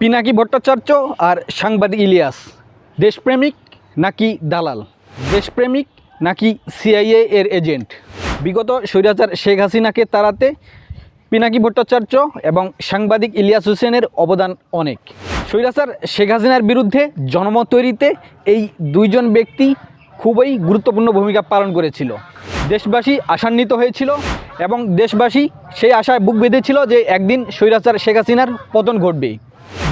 পিনাকি ভট্টাচার্য আর সাংবাদিক ইলিয়াস। দেশপ্রেমিক নাকি দালাল? দেশপ্রেমিক নাকি সিআইএ এর এজেন্ট? বিগত স্বৈরাচার শেখ হাসিনাকে তাড়াতে পিনাকি ভট্টাচার্য এবং সাংবাদিক ইলিয়াস হোসেনের অবদান অনেক। স্বৈরাচার শেখ হাসিনার বিরুদ্ধে জনমত তৈরিতে এই দুইজন ব্যক্তি খুবই গুরুত্বপূর্ণ ভূমিকা পালন করেছিল। দেশবাসী আশান্বিত হয়েছিল এবং দেশবাসী সেই আশায় বুক বেঁধেছিল যে একদিন স্বৈরাচার শেখ হাসিনার পতন ঘটবে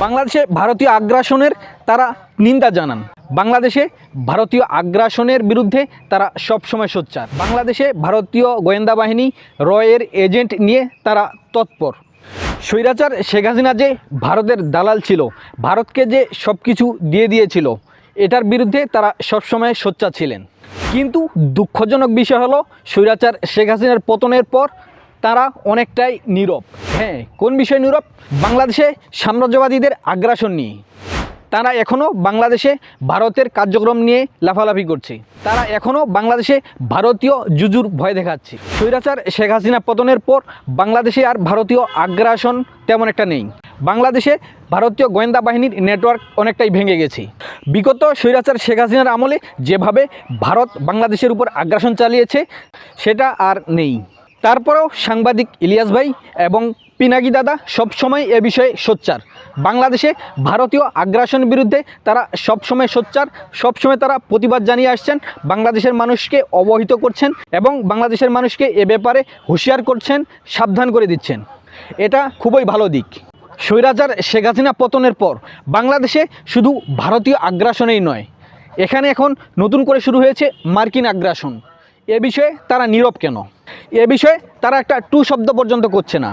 বাংলাদেশে ভারতীয় আগ্রাসনের তারা নিন্দা জানান। বাংলাদেশে ভারতীয় আগ্রাসনের বিরুদ্ধে তারা সবসময় সোচ্চার। বাংলাদেশে ভারতীয় গোয়েন্দা বাহিনী রয়ের এজেন্ট নিয়ে তারা তৎপর। স্বৈরাচার শেখ হাসিনা যে ভারতের দালাল ছিল, ভারতকে যে সব কিছু দিয়ে দিয়েছিল, এটার বিরুদ্ধে তারা সবসময় সোচ্চার ছিলেন। কিন্তু দুঃখজনক বিষয় হলো, স্বৈরাচার শেখ হাসিনার পতনের পর তারা অনেকটাই নীরব। হ্যাঁ কোন বিষয় নীরব? বাংলাদেশে সাম্রাজ্যবাদীদের আগ্রাসন নিয়ে। তারা এখনও বাংলাদেশে ভারতের কার্যক্রম নিয়ে লাফালাফি করছে। তারা এখনও বাংলাদেশে ভারতীয় জুজুর ভয় দেখাচ্ছে। স্বৈরাচার শেখ হাসিনা পতনের পর বাংলাদেশে আর ভারতীয় আগ্রাসন তেমন একটা নেই। বাংলাদেশে ভারতীয় গোয়েন্দা বাহিনীর নেটওয়ার্ক অনেকটাই ভেঙে গেছে। বিগত স্বৈরাচার শেখ হাসিনার আমলে যেভাবে ভারত বাংলাদেশের উপর আগ্রাসন চালিয়েছে, সেটা আর নেই। তারপরেও সাংবাদিক ইলিয়াস ভাই এবং পিনাকি দাদা সবসময় এ বিষয়ে সোচ্চার। বাংলাদেশে ভারতীয় আগ্রাসন বিরুদ্ধে তারা সবসময় সোচ্চার, সবসময় তারা প্রতিবাদ জানিয়ে আসছেন, বাংলাদেশের মানুষকে অবহিত করছেন এবং বাংলাদেশের মানুষকে এ ব্যাপারে হুঁশিয়ার করছেন, সাবধান করে দিচ্ছেন। এটা খুবই ভালো দিক। স্বৈরাচার শেখ হাসিনা পতনের পর বাংলাদেশে শুধু ভারতীয় আগ্রাসনেই নয়, এখানে এখন নতুন করে শুরু হয়েছে মার্কিন আগ্রাসন। এ বিষয়ে তারা নীরব কেন? এ বিষয়ে তারা একটা টু শব্দ পর্যন্ত করছে না।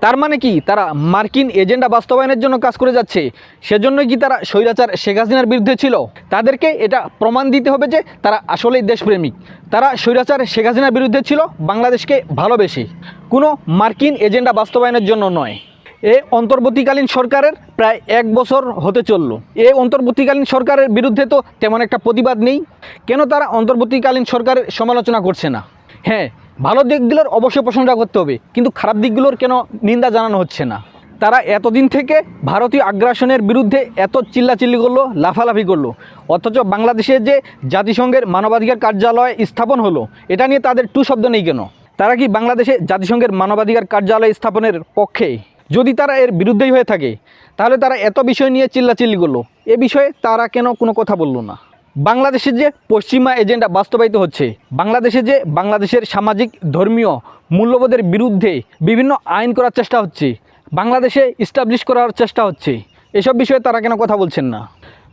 তার মানে কি? তারা মার্কিন এজেন্ডা বাস্তবায়নের জন্য কাজ করে যাচ্ছে। সেজন্যই কি তারা স্বৈরাচার শেখ হাসিনার বিরুদ্ধে ছিল? তাদেরকে এটা প্রমাণ দিতে হবে যে তারা আসলেই দেশপ্রেমিক। তারা স্বৈরাচার শেখ হাসিনার বিরুদ্ধে ছিল, বাংলাদেশকে ভালোবেসে। কোনো মার্কিন এজেন্ডা বাস্তবায়নের জন্য নয়। এ অন্তর্বর্তীকালীন সরকারের প্রায় এক বছর হতে চলল। এ অন্তর্বর্তীকালীন সরকারের বিরুদ্ধে তো তেমন একটা প্রতিবাদ নেই। কেন তারা অন্তর্বর্তীকালীন সরকারের সমালোচনা করছে না? হ্যাঁ ভালো দিকগুলোর অবশ্যই প্রশংসা করতে হবে, কিন্তু খারাপ দিকগুলোর কেন নিন্দা জানানো হচ্ছে না? তারা এতদিন থেকে ভারতীয় আগ্রাসনের বিরুদ্ধে এত চিল্লাচিল্লি করল, লাফালাফি করল, অথচ বাংলাদেশে যে জাতিসংঘের মানবাধিকার কার্যালয় স্থাপন হলো, এটা নিয়ে তাদের টু শব্দ নেই কেন? তারা কি বাংলাদেশে জাতিসংঘের মানবাধিকার কার্যালয় স্থাপনের পক্ষে? যদি তারা এর বিরুদ্ধেই হয়ে থাকে, তাহলে তারা এত বিষয় নিয়ে চিল্লাচিল্লি করল, এ বিষয়ে তারা কেন কোনো কথা বলল না? বাংলাদেশের যে পশ্চিমা এজেন্ডা বাস্তবায়িত হচ্ছে বাংলাদেশে যে বাংলাদেশের সামাজিক, ধর্মীয় মূল্যবোধের বিরুদ্ধে বিভিন্ন আইন করার চেষ্টা হচ্ছে, বাংলাদেশে ইস্টাবলিশ করার চেষ্টা হচ্ছে, এসব বিষয়ে তারা কেন কথা বলছেন না?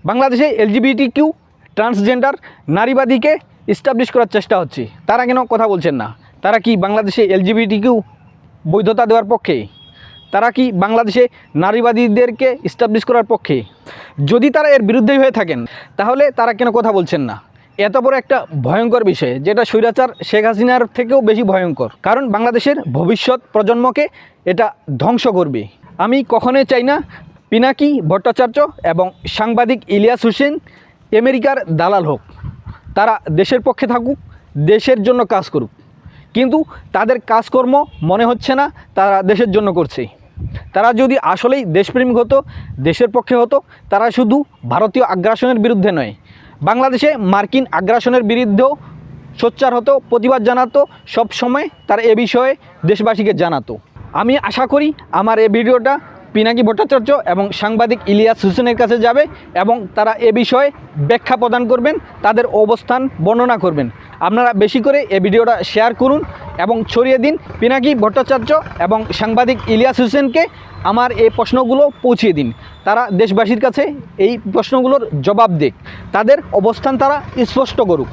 বাংলাদেশে এলজিবিটি কিউ ট্রান্সজেন্ডার নারীবাদীকে ইস্টাবলিশ করার চেষ্টা হচ্ছে, তারা কেন কথা বলছেন না? তারা কি বাংলাদেশে এলজিবিটি কিউ বৈধতা দেওয়ার পক্ষে? তারা কি বাংলাদেশে নারীবাদীদেরকে ইস্টাবলিশ করার পক্ষে? যদি তারা এর বিরুদ্ধেই হয়ে থাকেন, তাহলে তারা কেন কথা বলছেন না? এত বড় একটা ভয়ঙ্কর বিষয়, যেটা স্বৈরাচার শেখ হাসিনার থেকেও বেশি ভয়ঙ্কর। কারণ বাংলাদেশের ভবিষ্যৎ প্রজন্মকে এটা ধ্বংস করবে। আমি কখনোই চাই না পিনাকি ভট্টাচার্য এবং সাংবাদিক ইলিয়াস হোসেন আমেরিকার দালাল হোক। তারা দেশের পক্ষে থাকুক, দেশের জন্য কাজ করুক। কিন্তু তাদের কাজকর্ম মনে হচ্ছে না, তারা দেশের জন্য করছে। তারা যদি আসলেই দেশপ্রেমিক হতো, দেশের পক্ষে হতো, তারা শুধু ভারতীয় আগ্রাসনের বিরুদ্ধে নয়, বাংলাদেশে মার্কিন আগ্রাসনের বিরুদ্ধেও সোচ্চার হতো, প্রতিবাদ জানাতো সব সময় তারা এ বিষয়ে দেশবাসীকে জানাতো। আমি আশা করি আমার এই ভিডিওটা পিনাকি ভট্টাচার্য এবং সাংবাদিক ইলিয়াস হোসেনের কাছে যাবে এবং তারা এ বিষয়ে ব্যাখ্যা প্রদান করবেন, তাদের অবস্থান বর্ণনা করবেন। আপনারা বেশি করে এ ভিডিওটা শেয়ার করুন এবং ছড়িয়ে দিন পিনাকি ভট্টাচার্য এবং সাংবাদিক ইলিয়াস হোসেনকে আমার এই প্রশ্নগুলো পৌঁছিয়ে দিন। তারা দেশবাসীর কাছে এই প্রশ্নগুলোর জবাব দিক। তাদের অবস্থান তারা স্পষ্ট করুক।